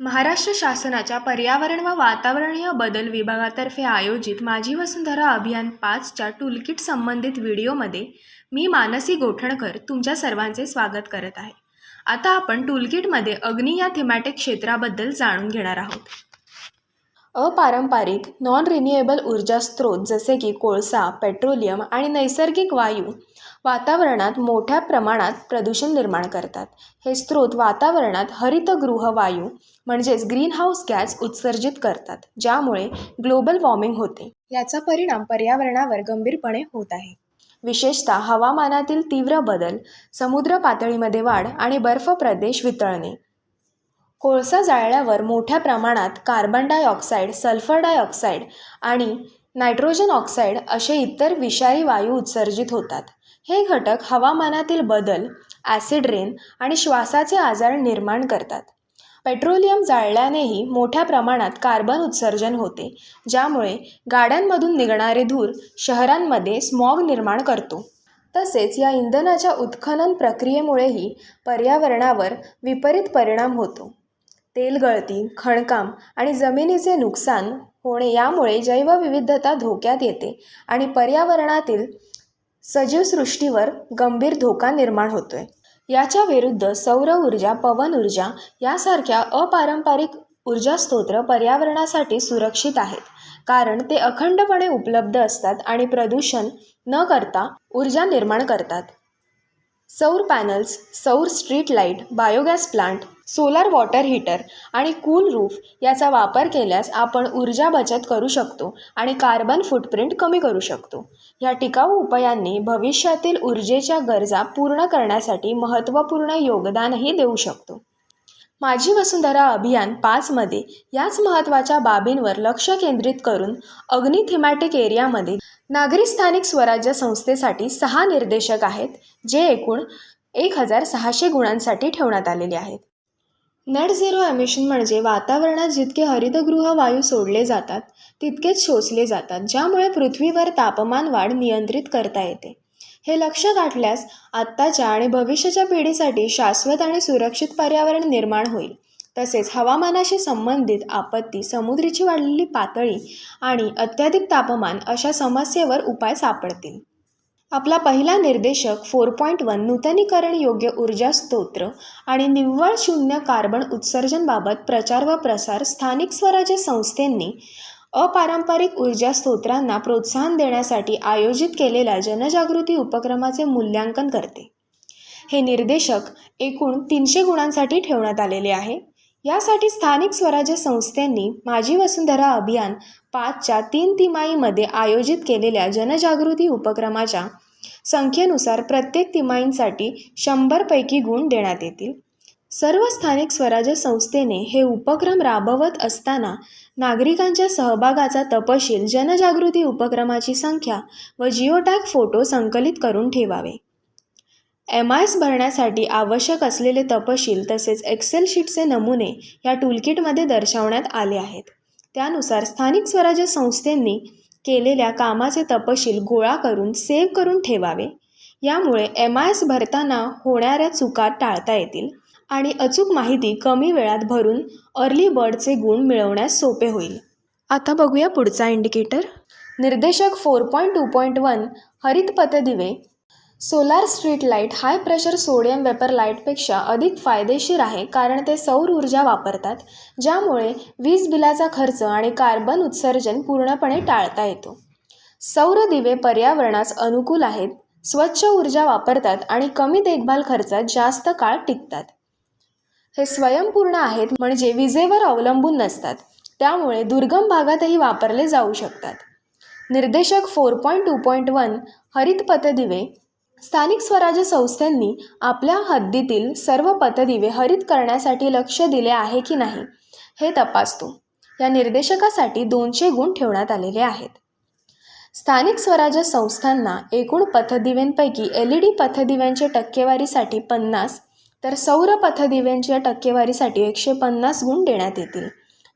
महाराष्ट्र शासनाच्या पर्यावरण व वातावरणीय बदल विभागातर्फे आयोजित माझी वसुंधरा अभियान पाचच्या टूलकिट संबंधित व्हिडिओमध्ये मी मानसी गोठणकर तुमच्या सर्वांचे स्वागत करत आहे. आता आपण टूलकिटमध्ये अग्नी या थेमॅटिक क्षेत्राबद्दल जाणून घेणार आहोत. अपारंपरिक नॉन रिन्युएबल ऊर्जा स्रोत जसे की कोळसा पेट्रोलियम आणि नैसर्गिक वायू वातावरणात मोठ्या प्रमाणात प्रदूषण निर्माण करतात. हे स्रोत वातावरणात हरितगृह वायू म्हणजेच ग्रीनहाऊस गॅस उत्सर्जित करतात ज्यामुळे ग्लोबल वॉर्मिंग होते. याचा परिणाम पर्यावरणावर गंभीरपणे होत आहे. विशेषतः हवामानातील तीव्र बदल समुद्र पातळीमध्ये वाढ आणि बर्फ प्रदेश वितळणे कोळसा जाळल्यावर मोठ्या प्रमाणात कार्बन डायऑक्साईड सल्फर डायऑक्साईड आणि नायट्रोजन ऑक्साईड असे इतर विषारी वायू उत्सर्जित होतात. हे घटक हवामानातील बदल ॲसिड रेन आणि श्वासाचे आजार निर्माण करतात. पेट्रोलियम जाळल्यानेही मोठ्या प्रमाणात कार्बन उत्सर्जन होते ज्यामुळे गाड्यांमधून निघणारे धूर शहरांमध्ये स्मॉग निर्माण करतो. तसेच या इंधनाच्या उत्खनन प्रक्रियेमुळेही पर्यावरणावर विपरीत परिणाम होतो. तेलगळती खणकाम आणि जमिनीचे नुकसान होणे यामुळे जैवविविधता धोक्यात येते आणि पर्यावरणातील सजीवसृष्टीवर गंभीर धोका निर्माण होतोय. याच्या विरुद्ध सौर ऊर्जा पवन ऊर्जा यासारख्या अपारंपरिक ऊर्जा स्तोत्र पर्यावरणासाठी सुरक्षित आहेत. कारण ते अखंडपणे उपलब्ध असतात आणि प्रदूषण न करता ऊर्जा निर्माण करतात. सौर पॅनल्स सौर street light biogas plant solar water heater आणि कूल रूफ याचा वापर केल्यास आपण ऊर्जा बचत करू शकतो आणि कार्बन फुटप्रिंट कमी करू शकतो. ह्या टिकाऊ उपायांनी भविष्यातील ऊर्जेच्या गरजा पूर्ण करण्यासाठी महत्त्वपूर्ण योगदानही देऊ शकतो. माझी वसुंधरा अभियान पाचमध्ये याच महत्त्वाच्या बाबींवर लक्ष केंद्रित करून अग्नि थिमॅटिक एरियामध्ये नागरी स्थानिक स्वराज्य संस्थेसाठी सहा निर्देशक आहेत जे एकूण एक हजार सहाशे गुणांसाठी ठेवण्यात आलेले आहेत. नेट झिरो एमिशन म्हणजे वातावरणात जितके हरितगृह वायू सोडले जातात तितकेच शोषले जातात ज्यामुळे पृथ्वीवर तापमान वाढ नियंत्रित करता येते. हे लक्ष गाठल्यास आत्ताच्या आणि भविष्याच्या पिढीसाठी शाश्वत आणि सुरक्षित पर्यावरण निर्माण होईल. तसेच हवामानाशी संबंधित आपत्ती समुद्रीची वाढलेली पातळी आणि अत्याधिक तापमान अशा समस्येवर उपाय सापडतील. आपला पहिला निर्देशक फोर पॉईंट वन नूतनीकरण योग्य ऊर्जा स्तोत्र आणि निव्वळ शून्य कार्बन उत्सर्जनबाबत प्रचार व प्रसार स्थानिक स्वराज्य संस्थेंनी अपारंपरिक ऊर्जा स्तोत्रांना प्रोत्साहन देण्यासाठी आयोजित केलेल्या जनजागृती उपक्रमाचे मूल्यांकन करते. हे निर्देशक एकूण तीनशे गुणांसाठी ठेवण्यात आलेले आहे. यासाठी स्थानिक स्वराज्य संस्थेंनी माझी वसुंधरा अभियान पाचच्या तीन तिमाहीमध्ये आयोजित केलेल्या जनजागृती उपक्रमाच्या संख्येनुसार प्रत्येक तिमाहींसाठी शंभरपैकी गुण देण्यात येतील. सर्व स्थानिक स्वराज्य संस्थेने हे उपक्रम राबवत असताना नागरिकांच्या सहभागाचा तपशील जनजागृती उपक्रमाची संख्या व जिओटॅग फोटो संकलित करून ठेवावे. एम आय एस भरण्यासाठी आवश्यक असलेले तपशील तसेच एक्सेल शीटचे नमुने या टूलकिटमध्ये दर्शवण्यात आले आहेत. त्यानुसार स्थानिक स्वराज्य संस्थेंनी केलेल्या कामाचे तपशील गोळा करून सेव्ह करून ठेवावे. यामुळे एम आय एस भरताना होणाऱ्या चुका टाळता येतील. आणि अचूक माहिती कमी वेळात भरून अर्ली बर्डचे गुण मिळवण्यास सोपे होईल. आता बघूया पुढचा इंडिकेटर निर्देशक four point two point one हरित पथदिवे solar street light high pressure sodium vapour लाईटपेक्षा अधिक फायदेशीर आहे कारण ते सौर ऊर्जा वापरतात ज्यामुळे वीज बिलाचा खर्च आणि कार्बन उत्सर्जन पूर्णपणे टाळता येतो. सौर दिवे पर्यावरणास अनुकूल आहेत स्वच्छ ऊर्जा वापरतात आणि कमी देखभाल खर्चात जास्त काळ टिकतात. हे स्वयंपूर्ण आहेत म्हणजे विजेवर अवलंबून नसतात. त्यामुळे दुर्गम भागातही वापरले जाऊ शकतात. निर्देशक four point two point one हरित पथदिवे स्थानिक स्वराज्य संस्थांनी आपल्या हद्दीतील सर्व पथदिवे हरित करण्यासाठी लक्ष दिले आहे की नाही हे तपासतो. या निर्देशकासाठी दोनशे गुण ठेवण्यात आलेले आहेत. स्थानिक स्वराज्य संस्थांना एकूण पथदिव्यांपैकी एल ई डी पथदिव्यांच्या टक्केवारीसाठी पन्नास तर सौर पथदिव्यांच्या टक्केवारीसाठी एकशे पन्नास गुण देण्यात येतील.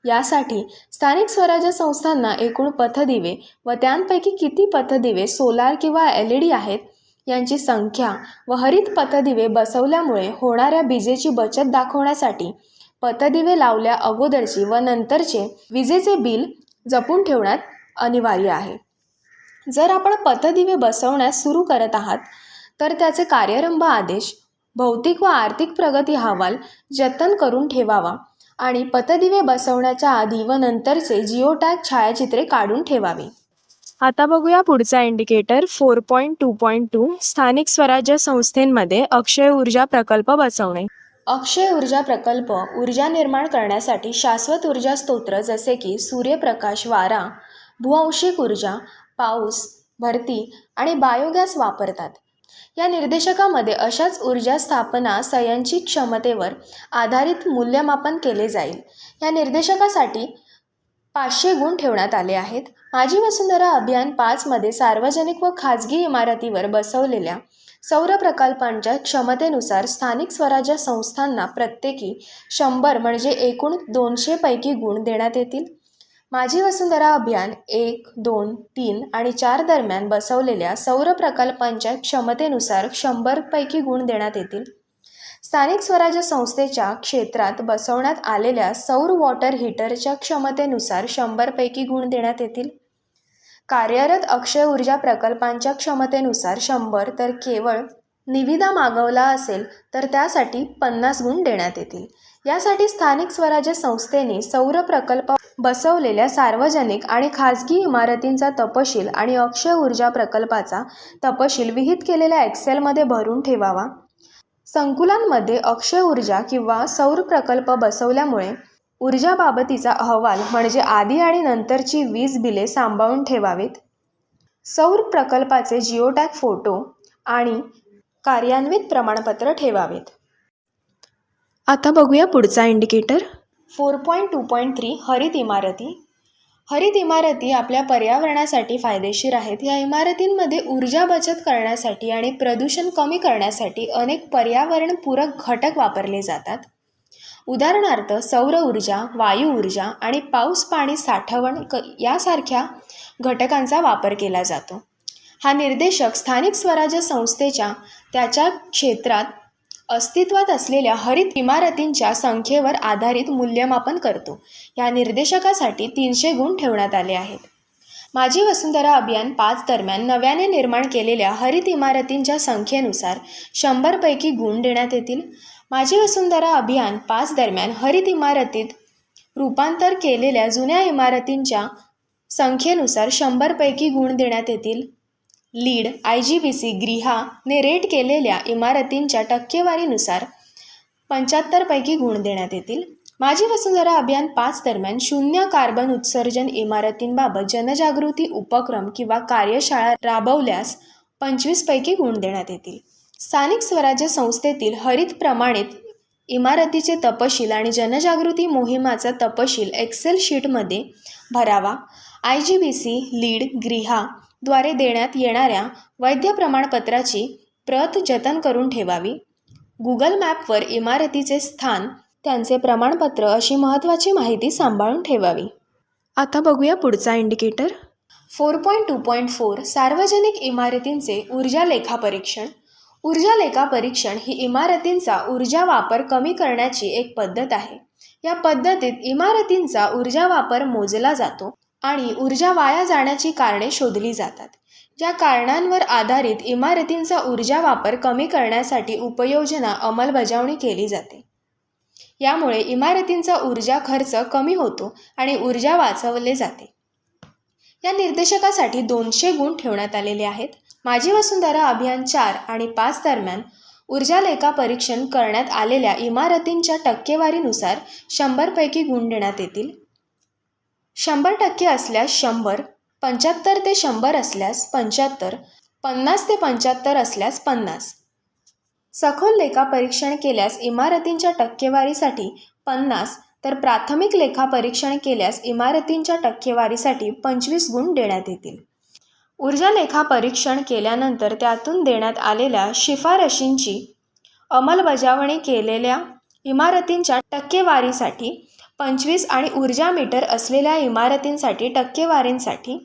यासाठी स्थानिक स्वराज्य संस्थांना एकूण पथदिवे व त्यांपैकी किती पथदिवे सोलार किंवा एल ई डी आहेत यांची संख्या व हरित पथदिवे बसवल्यामुळे होणाऱ्या विजेची बचत दाखवण्यासाठी पथदिवे लावल्या अगोदरची व नंतरचे विजेचे बिल जपून ठेवण्यात अनिवार्य आहे. जर आपण पथदिवे बसवण्यास सुरू करत आहात तर त्याचे कार्यरंभ आदेश भौतिक व आर्थिक प्रगती अहवाल जतन करून ठेवावा आणि पथदिवे बसवण्याच्या आधी व नंतरचे जिओ टॅग छायाचित्रे काढून ठेवावी. आता बघूया पुढचा indicator. Four point two point two. स्थानिक स्वराज्य संस्थेमध्ये अक्षय ऊर्जा प्रकल्प बसवणे. अक्षय ऊर्जा प्रकल्प ऊर्जा निर्माण करण्यासाठी शाश्वत ऊर्जा स्तोत्र जसे की सूर्यप्रकाश वारा भूआंशिक ऊर्जा पाऊस भरती आणि बायोगॅस वापरतात. या निर्देशकामध्ये अशाच ऊर्जा स्थापना संचयित क्षमतेवर आधारित मूल्यमापन केले जाईल. या निर्देशकासाठी पाचशे गुण ठेवण्यात आले आहेत. माझी वसुंधरा अभियान पाचमध्ये सार्वजनिक व खाजगी इमारतीवर बसवलेल्या सौर प्रकल्पांच्या क्षमतेनुसार स्थानिक स्वराज्य संस्थांना प्रत्येकी शंभर म्हणजे एकूण दोनशेपैकी गुण देण्यात येतील. माझी वसुंधरा अभियान एक दोन तीन आणि चार दरम्यान बसवलेल्या सौर प्रकल्पांच्या क्षमतेनुसार शंभरपैकी गुण देण्यात येतील. स्थानिक स्वराज्य संस्थेच्या क्षेत्रात बसवण्यात आलेल्या सौर वॉटर हीटरच्या क्षमतेनुसार शंभरपैकी गुण देण्यात येतील. कार्यरत अक्षय ऊर्जा प्रकल्पांच्या क्षमतेनुसार शंभर तर केवळ निविदा मागवला असेल तर त्यासाठी पन्नास गुण देण्यात येतील. यासाठी स्थानिक स्वराज्य संस्थेने सौर प्रकल्प बसवलेल्या सार्वजनिक आणि खाजगी इमारतींचा तपशील आणि अक्षय ऊर्जा प्रकल्पाचा तपशील विहित केलेल्या एक्सेलमध्ये भरून ठेवावा. संकुलांमध्ये अक्षय ऊर्जा किंवा सौर प्रकल्प बसवल्यामुळे ऊर्जाबाबतीचा अहवाल म्हणजे आधी आणि नंतरची वीज बिले सांभाळून ठेवावीत. सौर प्रकल्पाचे जिओटॅग फोटो आणि कार्यान्वित प्रमाणपत्र ठेवावेत. आता बघूया पुढचा indicator four point two point three हरित इमारती. हरित इमारती आपल्या पर्यावरणासाठी फायदेशीर आहेत. या इमारतींमध्ये ऊर्जा बचत करण्यासाठी आणि प्रदूषण कमी करण्यासाठी अनेक पर्यावरणपूरक घटक वापरले जातात. उदाहरणार्थ सौर ऊर्जा वायू ऊर्जा आणि पाऊस पाणी साठवण क यासारख्या घटकांचा वापर केला जातो. हा निर्देशक स्थानिक स्वराज्य संस्थेच्या त्याच्या क्षेत्रात अस्तित्वात असलेल्या हरित इमारतींच्या संख्येवर आधारित मूल्यमापन करतो. या निर्देशकासाठी तीनशे गुण ठेवण्यात आले आहेत. माझी वसुंधरा अभियान पाच दरम्यान नव्याने निर्माण केलेल्या हरित इमारतींच्या संख्येनुसार शंभरपैकी गुण देण्यात येतील. माझी वसुंधरा अभियान पाच दरम्यान हरित इमारतीत रूपांतर केलेल्या जुन्या इमारतींच्या संख्येनुसार शंभरपैकी गुण देण्यात येतील. LEED I G B C ग्रिहाने rate केलेल्या इमारतींच्या टक्केवारीनुसार पंच्याहत्तरपैकी गुण देण्यात येतील. माझी वसुंधरा अभियान पाच दरम्यान शून्य कार्बन उत्सर्जन इमारतींबाबत जनजागृती उपक्रम किंवा कार्यशाळा राबवल्यास पंचवीसपैकी गुण देण्यात येतील. स्थानिक स्वराज्य संस्थेतील हरित प्रमाणित इमारतीचे तपशील आणि जनजागृती मोहिमाचा तपशील एक्सेल शीटमध्ये भरावा. I G B C LEED ग्रिहा द्वारे देण्यात येणाऱ्या वैध प्रमाणपत्राची प्रत जतन करून ठेवावी. गुगल मॅपवर इमारतीचे स्थान त्यांचे प्रमाणपत्र अशी महत्त्वाची माहिती सांभाळून ठेवावी. आता बघूया पुढचा indicator. Four point two point four सार्वजनिक इमारतींचे ऊर्जा लेखापरीक्षण ऊर्जा लेखापरीक्षण ही इमारतींचा ऊर्जा वापर कमी करण्याची एक पद्धत आहे. या पद्धतीत इमारतींचा ऊर्जा वापर मोजला जातो. आणि ऊर्जा वाया जाण्याची कारणे शोधली जातात. या कारणांवर आधारित इमारतींचा ऊर्जा वापर कमी करण्यासाठी उपयोजना अंमलबजावणी केली जाते. यामुळे इमारतींचा ऊर्जा खर्च कमी होतो आणि ऊर्जा वाचवले जाते. या निर्देशकासाठी दोनशे गुण ठेवण्यात आलेले आहेत. माझी वसुंधरा अभियान चार आणि पाच दरम्यान ऊर्जा लेखा परीक्षण करण्यात आलेल्या इमारतींच्या टक्केवारीनुसार शंभरपैकी गुण देण्यात येतील. शंभर टक्के असल्यास शंभर पंच्याहत्तर ते शंभर असल्यास पंच्याहत्तर पन्नास ते पंच्याहत्तर असल्यास पन्नास. सखोल लेखापरीक्षण केल्यास इमारतींच्या टक्केवारीसाठी पन्नास तर प्राथमिक लेखापरीक्षण केल्यास इमारतींच्या टक्केवारीसाठी पंचवीस गुण देण्यात येतील. ऊर्जा लेखापरीक्षण केल्यानंतर त्यातून देण्यात आलेल्या शिफारशींची अंमलबजावणी केलेल्या इमारतींच्या टक्केवारीसाठी पंचवीस आणि ऊर्जा मीटर असलेल्या इमारतींसाठी टक्केवारींसाठी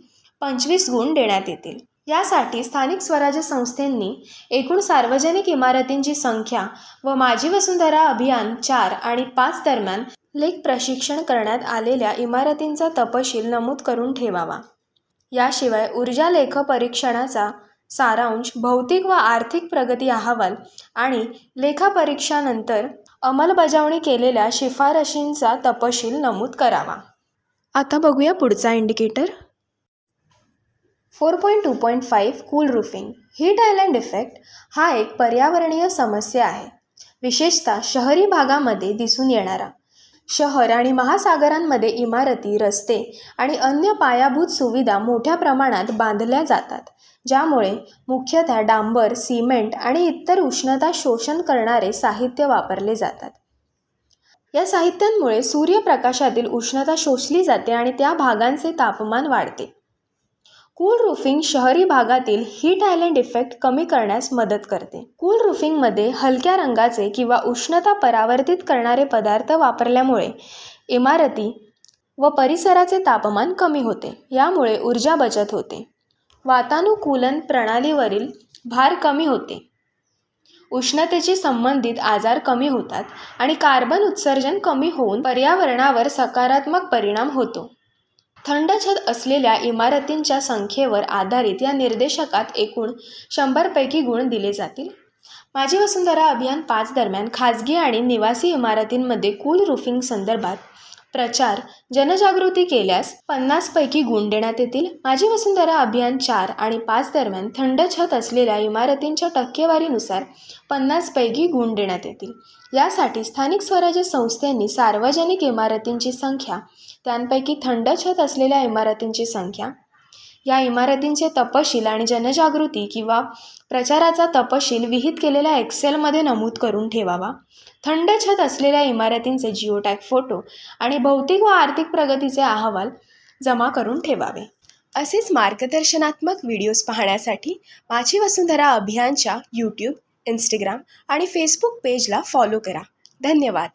पंचवीस गुण देण्यात येतील. यासाठी स्थानिक स्वराज्य संस्थांनी एकूण सार्वजनिक इमारतींची संख्या व माझी वसुंधरा अभियान चार आणि पाच दरम्यान लेख प्रशिक्षण करण्यात आलेल्या इमारतींचा तपशील नमूद करून ठेवावा. याशिवाय ऊर्जा लेख परीक्षणाचा सारांश भौतिक व आर्थिक प्रगती अहवाल आणि लेखापरीक्षानंतर अंमलबजावणी केलेल्या शिफारशींचा तपशील नमूद करावा. आता बघूया पुढचा indicator. Four point two point five cool roofing heat island effect हा एक पर्यावरणीय समस्या आहे. विशेषतः शहरी भागामध्ये दिसून येणारा. शहर आणि महासागरांमध्ये इमारती रस्ते आणि अन्य पायाभूत सुविधा मोठ्या प्रमाणात बांधल्या जातात ज्यामुळे मुख्यतः डांबर सिमेंट आणि इतर उष्णता शोषण करणारे साहित्य वापरले जातात. या साहित्यांमुळे सूर्यप्रकाशातील उष्णता शोषली जाते आणि त्या भागांचे तापमान वाढते. कूल रूफिंग शहरी भागातील हीट आयलंड इफेक्ट कमी करण्यास मदत करते. कूल रूफिंगमध्ये हलक्या रंगाचे किंवा उष्णता परावर्तित करणारे पदार्थ वापरल्यामुळे इमारती व परिसराचे तापमान कमी होते. यामुळे ऊर्जा बचत होते. वातानुकूलन प्रणालीवरील भार कमी होते. उष्णतेशी संबंधित आजार कमी होतात आणि कार्बन उत्सर्जन कमी होऊन पर्यावरणावर सकारात्मक परिणाम होतो. थंड छत असलेल्या इमारतींच्या संख्येवर आधारित या निर्देशकात एकूण शंभरपैकी गुण दिले जातील. माझी वसुंधरा अभियान पाच दरम्यान खाजगी आणि निवासी इमारतींमध्ये कूल रूफिंग संदर्भात प्रचार जनजागृती केल्यास पन्नासपैकी गुण देण्यात येतील. माझी वसुंधरा अभियान चार आणि पाच दरम्यान थंड छत असलेल्या इमारतींच्या टक्केवारीनुसार पन्नासपैकी गुण देण्यात येतील. यासाठी स्थानिक स्वराज्य संस्थेंनी सार्वजनिक इमारतींची संख्या त्यांपैकी थंड छत असलेल्या इमारतींची संख्या या इमारतींचे तपशील आणि जनजागृती किंवा प्रचाराचा तपशील विहित केलेल्या एक्सेलमध्ये नमूद करून ठेवावा. थंड छत असलेल्या इमारतींचे जिओटॅग फोटो आणि भौतिक व आर्थिक प्रगतीचे अहवाल जमा करून ठेवावे. असेच मार्गदर्शनात्मक व्हिडिओज पाहण्यासाठी माझी वसुंधरा अभियानच्या यूट्यूब इंस्टाग्राम आणि फेसबुक पेजला फॉलो करा. धन्यवाद.